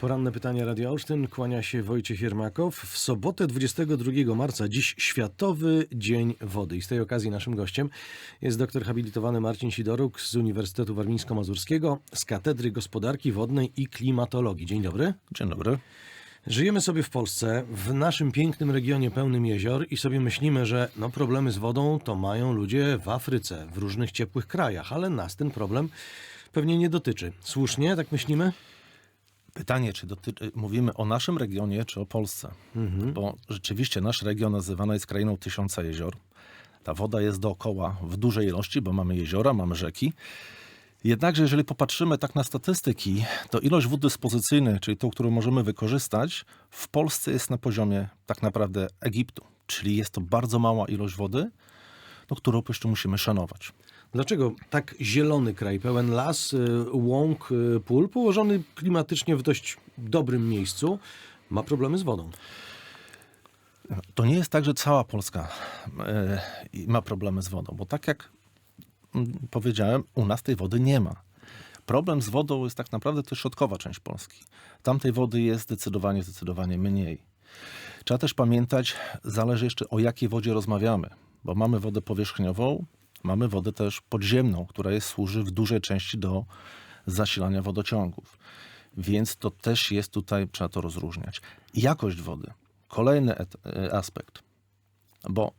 Poranne pytanie Radio Olsztyn. Kłania się Wojciech Jermakow. W sobotę 22 marca, dziś Światowy Dzień Wody. I z tej okazji naszym gościem jest doktor habilitowany Marcin Sidoruk z Uniwersytetu Warmińsko-Mazurskiego z Katedry Gospodarki Wodnej i Klimatologii. Dzień dobry. Dzień dobry. Żyjemy sobie w Polsce, w naszym pięknym regionie pełnym jezior i sobie myślimy, że no problemy z wodą to mają ludzie w Afryce, w różnych ciepłych krajach, ale nas ten problem pewnie nie dotyczy. Słusznie, tak myślimy? Pytanie, czy dotyczy, mówimy o naszym regionie, czy o Polsce? Bo rzeczywiście nasz region nazywany jest krainą tysiąca jezior. Ta woda jest dookoła w dużej ilości, bo mamy jeziora, mamy rzeki. Jednakże, jeżeli popatrzymy tak na statystyki, to ilość wód dyspozycyjnej, czyli tą, którą możemy wykorzystać, w Polsce jest na poziomie tak naprawdę Egiptu. Czyli jest to bardzo mała ilość wody, no, którą po prostu musimy szanować. Dlaczego tak zielony kraj, pełen las, y, łąk, y, pól, położony klimatycznie w dość dobrym miejscu, ma problemy z wodą? To nie jest tak, że cała Polska e, ma problemy z wodą, bo tak jak mm, powiedziałem, u nas tej wody nie ma. Problem z wodą jest tak naprawdę to środkowa część Polski. Tam tej wody jest zdecydowanie, zdecydowanie mniej. Trzeba też pamiętać, zależy jeszcze o jakiej wodzie rozmawiamy, bo mamy wodę powierzchniową, mamy wodę też podziemną, która jest, służy w dużej części do zasilania wodociągów. Więc to też jest tutaj, trzeba to rozróżniać. Jakość wody. Kolejny e, aspekt. Bo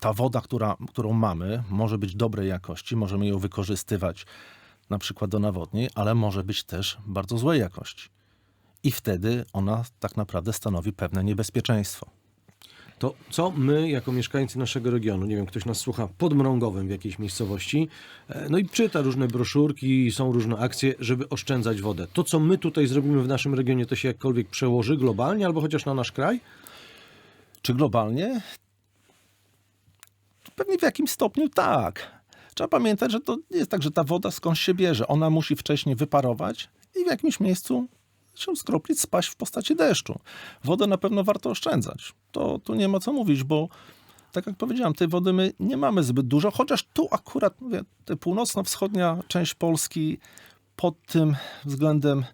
ta woda, która, którą mamy, może być dobrej jakości, możemy ją wykorzystywać na przykład do nawodnień, ale może być też bardzo złej jakości. I wtedy ona tak naprawdę stanowi pewne niebezpieczeństwo. To co my, jako mieszkańcy naszego regionu, nie wiem, ktoś nas słucha pod Mrągowem w jakiejś miejscowości, e, no i czyta różne broszurki, są różne akcje, żeby oszczędzać wodę. To, co my tutaj zrobimy w naszym regionie, to się jakkolwiek przełoży globalnie albo chociaż na nasz kraj? Czy globalnie? Pewnie w jakimś stopniu tak. Trzeba pamiętać, że to nie jest tak, że ta woda skąd się bierze. Ona musi wcześniej wyparować i w jakimś miejscu się skroplić, spaść w postaci deszczu. Wodę na pewno warto oszczędzać. To tu nie ma co mówić, bo tak jak powiedziałem, tej wody my nie mamy zbyt dużo, chociaż tu akurat, mówię, północno-wschodnia część Polski pod tym względem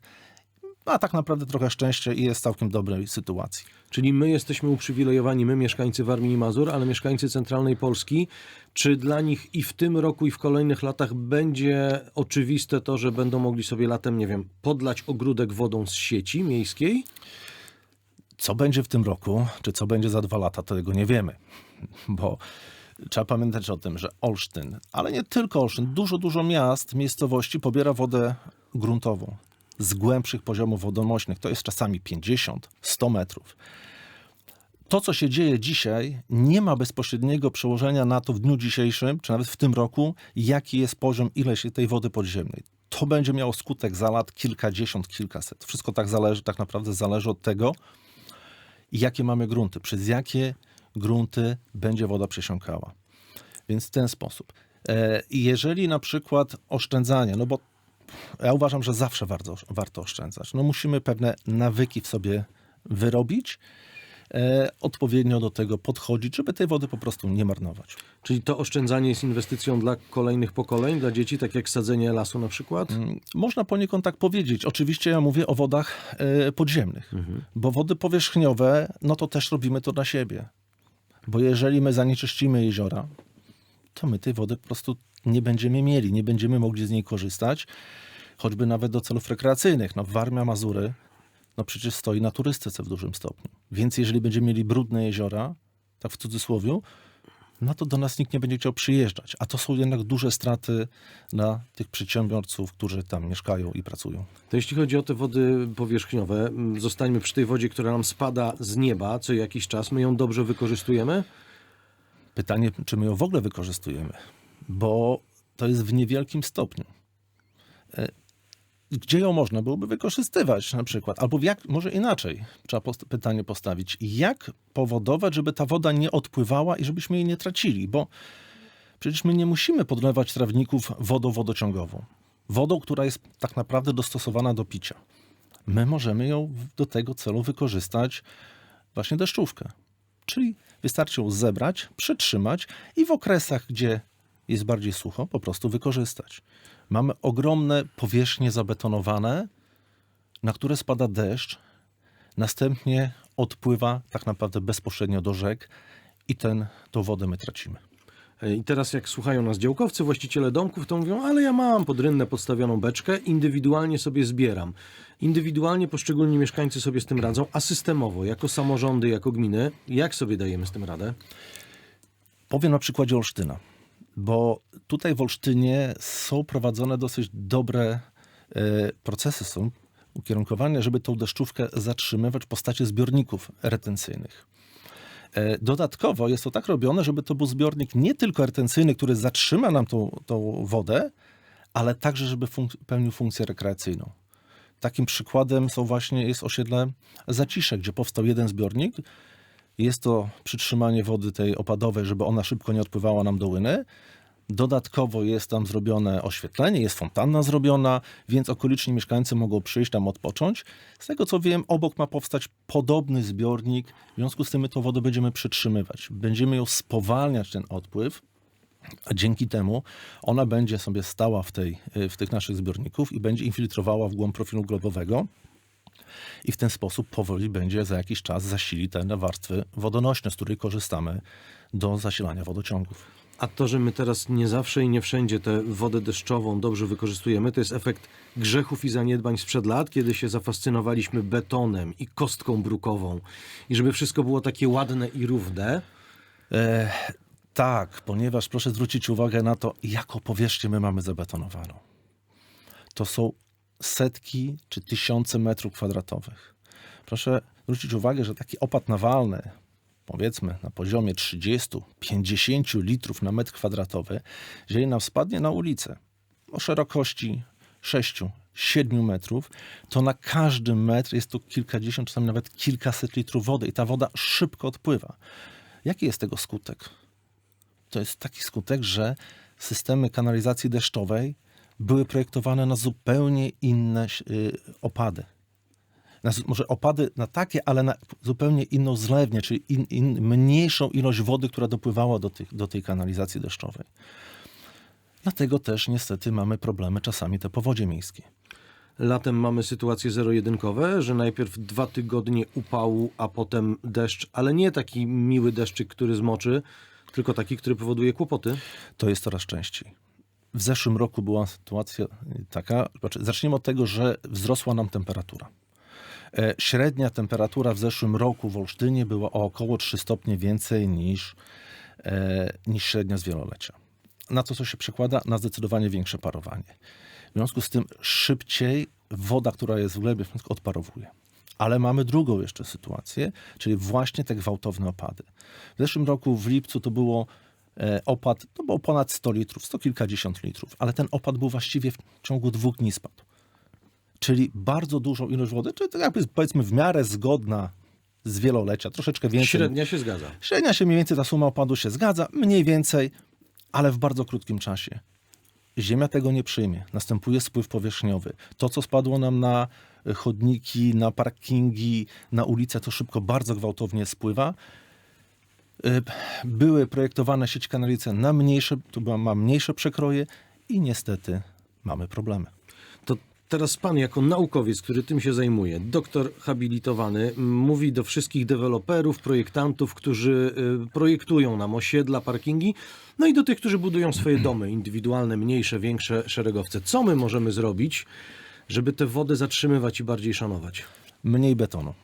ma tak naprawdę trochę szczęście i jest w całkiem dobrej sytuacji. Czyli my jesteśmy uprzywilejowani, my mieszkańcy Warmii i Mazur, ale mieszkańcy centralnej Polski. Czy dla nich i w tym roku, i w kolejnych latach będzie oczywiste to, że będą mogli sobie latem, nie wiem, podlać ogródek wodą z sieci miejskiej? Co będzie w tym roku, czy co będzie za dwa lata, to tego nie wiemy. Bo trzeba pamiętać o tym, że Olsztyn, ale nie tylko Olsztyn, dużo, dużo miast, miejscowości pobiera wodę gruntową z głębszych poziomów wodonośnych. To jest czasami 50, 100 metrów. To, co się dzieje dzisiaj, nie ma bezpośredniego przełożenia na to w dniu dzisiejszym, czy nawet w tym roku, jaki jest poziom, ile się tej wody podziemnej. To będzie miało skutek za lat kilkadziesiąt, kilkaset. Wszystko tak zależy, tak naprawdę zależy od tego, jakie mamy grunty, przez jakie grunty będzie woda przesiąkała. Więc w ten sposób. E, jeżeli na przykład oszczędzanie, no bo ja uważam, że zawsze warto, warto oszczędzać. No musimy pewne nawyki w sobie wyrobić, e, odpowiednio do tego podchodzić, żeby tej wody po prostu nie marnować. Czyli to oszczędzanie jest inwestycją dla kolejnych pokoleń, dla dzieci, tak jak sadzenie lasu na przykład? Mm, Można poniekąd tak powiedzieć. Oczywiście ja mówię o wodach e, podziemnych, bo wody powierzchniowe, no to też robimy to dla siebie. Bo jeżeli my zanieczyścimy jeziora, to my tej wody po prostu nie będziemy mieli, nie będziemy mogli z niej korzystać, choćby nawet do celów rekreacyjnych. No Warmia, Mazury, no przecież stoi na turystyce w dużym stopniu. Więc jeżeli będziemy mieli brudne jeziora, tak w cudzysłowie, no to do nas nikt nie będzie chciał przyjeżdżać. A to są jednak duże straty dla tych przedsiębiorców, którzy tam mieszkają i pracują. To jeśli chodzi o te wody powierzchniowe, mm, zostańmy przy tej wodzie, która nam spada z nieba co jakiś czas. My ją dobrze wykorzystujemy? Pytanie, czy my ją w ogóle wykorzystujemy, bo to jest w niewielkim stopniu. E, Gdzie ją można byłoby wykorzystywać na przykład? Albo jak, może inaczej trzeba post- pytanie postawić. Jak powodować, żeby ta woda nie odpływała i żebyśmy jej nie tracili? Bo przecież my nie musimy podlewać trawników wodą wodociągową. Wodą, która jest tak naprawdę dostosowana do picia. My możemy ją do tego celu wykorzystać właśnie deszczówkę. Czyli wystarczy ją zebrać, przytrzymać i w okresach, gdzie jest bardziej sucho, po prostu wykorzystać. Mamy ogromne powierzchnie zabetonowane, na które spada deszcz, następnie odpływa tak naprawdę bezpośrednio do rzek i ten, tą wodę my tracimy. E, I teraz jak słuchają nas działkowcy, właściciele domków, to mówią, ale ja mam pod rynnę podstawioną beczkę, indywidualnie sobie zbieram. Indywidualnie poszczególni mieszkańcy sobie z tym radzą, a systemowo, jako samorządy, jako gminy, jak sobie dajemy z tym radę? Powiem na przykładzie Olsztyna, bo tutaj w Olsztynie są prowadzone dosyć dobre e, procesy, są ukierunkowane, żeby tą deszczówkę zatrzymywać w postaci zbiorników retencyjnych. E, Dodatkowo jest to tak robione, żeby to był zbiornik nie tylko retencyjny, który zatrzyma nam tą, tą wodę, ale także, żeby funk- pełnił funkcję rekreacyjną. Takim przykładem są właśnie, jest osiedle Zacisze, gdzie powstał jeden zbiornik. Jest to przytrzymanie wody tej opadowej, żeby ona szybko nie odpływała nam do łyny. Dodatkowo jest tam zrobione oświetlenie, jest fontanna zrobiona, więc okoliczni mieszkańcy mogą przyjść tam odpocząć. Z tego co wiem, obok ma powstać podobny zbiornik, w związku z tym my tą wodę będziemy przytrzymywać. Będziemy ją spowalniać, ten odpływ, a dzięki temu ona będzie sobie stała w, tej, w tych naszych zbiorników i będzie infiltrowała w głąb profilu globowego i w ten sposób powoli będzie za jakiś czas zasili te warstwy wodonośne, z której korzystamy do zasilania wodociągów. A to, że my teraz nie zawsze i nie wszędzie tę wodę deszczową dobrze wykorzystujemy, to jest efekt grzechów i zaniedbań sprzed lat, kiedy się zafascynowaliśmy betonem i kostką brukową. I żeby wszystko było takie ładne i równe, E, tak, ponieważ proszę zwrócić uwagę na to, jaką powierzchnię my mamy zabetonowaną. To są setki czy tysiące metrów kwadratowych. Proszę zwrócić uwagę, że taki opad nawalny, powiedzmy na poziomie 30-50 litrów na metr kwadratowy, jeżeli nam spadnie na ulicę o szerokości 6-7 metrów, to na każdy metr jest to kilkadziesiąt, czasami nawet kilkaset litrów wody i ta woda szybko odpływa. Jaki jest tego skutek? To jest taki skutek, że systemy kanalizacji deszczowej były projektowane na zupełnie inne y, opady. Na, może opady na takie, ale na zupełnie inną zlewnię, czyli in, in, mniejszą ilość wody, która dopływała do, tych, do tej kanalizacji deszczowej. Dlatego też niestety mamy problemy czasami te powodzie miejskie. Latem mamy sytuacje zero-jedynkowe, że najpierw dwa tygodnie upału, a potem deszcz, ale nie taki miły deszczyk, który zmoczy, tylko taki, który powoduje kłopoty. To jest coraz częściej. W zeszłym roku była sytuacja taka, znaczy zacznijmy od tego, że wzrosła nam temperatura. E, Średnia temperatura w zeszłym roku w Olsztynie była o około 3 stopnie więcej niż, e, niż średnia z wielolecia. Na to, co się przekłada? Na zdecydowanie większe parowanie. W związku z tym szybciej woda, która jest w glebie, odparowuje. Ale mamy drugą jeszcze sytuację, czyli właśnie te gwałtowne opady. W zeszłym roku w lipcu to było opad, to było ponad 100 litrów, 100 kilkadziesiąt litrów, ale ten opad był właściwie w ciągu dwóch dni spadł. Czyli bardzo dużą ilość wody, czyli to jakby powiedzmy w miarę zgodna z wielolecia, troszeczkę więcej. Średnia się zgadza. Średnia się mniej więcej, ta suma opadu się zgadza, mniej więcej, ale w bardzo krótkim czasie. Ziemia tego nie przyjmie. Następuje spływ powierzchniowy. To, co spadło nam na chodniki, na parkingi, na ulice, to szybko, bardzo gwałtownie spływa. Y, Były projektowane sieci kanalizacyjne na mniejsze, tu była, ma mniejsze przekroje i niestety mamy problemy. To teraz pan, jako naukowiec, który tym się zajmuje, doktor habilitowany, mówi do wszystkich deweloperów, projektantów, którzy y, projektują nam osiedla, parkingi, no i do tych, którzy budują swoje domy indywidualne, mniejsze, większe, szeregowce. Co my możemy zrobić, żeby tę wodę zatrzymywać i bardziej szanować? mniej betonu.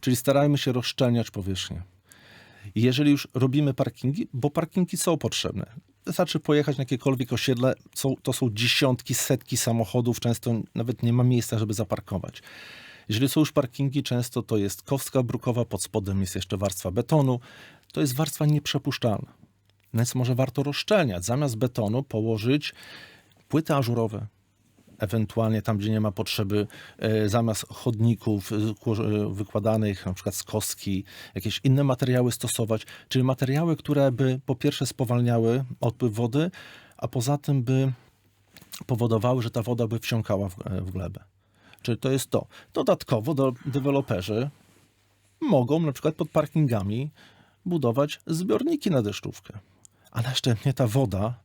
Czyli starajmy się rozszczelniać powierzchnię. Jeżeli już robimy parkingi, bo parkingi są potrzebne. Wystarczy pojechać na jakiekolwiek osiedle, są, to są dziesiątki, setki samochodów, często nawet nie ma miejsca, żeby zaparkować. Jeżeli są już parkingi, często to jest kostka brukowa, pod spodem jest jeszcze warstwa betonu. To jest warstwa nieprzepuszczalna. Więc może warto rozszczelniać. Zamiast betonu położyć płyty ażurowe, ewentualnie tam, gdzie nie ma potrzeby, e, zamiast chodników e, e, wykładanych, na przykład z kostki, jakieś inne materiały stosować, czyli materiały, które by po pierwsze spowalniały odpływ wody, a poza tym by powodowały, że ta woda by wsiąkała w glebę. Czyli to jest to. Dodatkowo do, deweloperzy mogą na przykład pod parkingami budować zbiorniki na deszczówkę, a następnie ta woda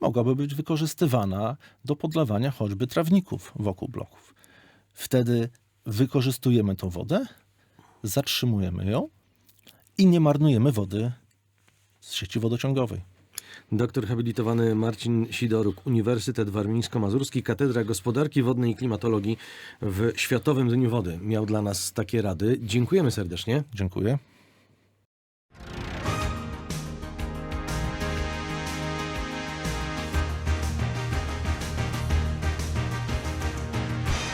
mogłaby być wykorzystywana do podlewania choćby trawników wokół bloków. wtedy wykorzystujemy tą wodę, zatrzymujemy ją i nie marnujemy wody z sieci wodociągowej. Doktor habilitowany Marcin Sidoruk, Uniwersytet Warmińsko-Mazurski, Katedra Gospodarki Wodnej i Klimatologii w Światowym Dniu Wody. Miał dla nas takie rady. Dziękujemy serdecznie. Dziękuję.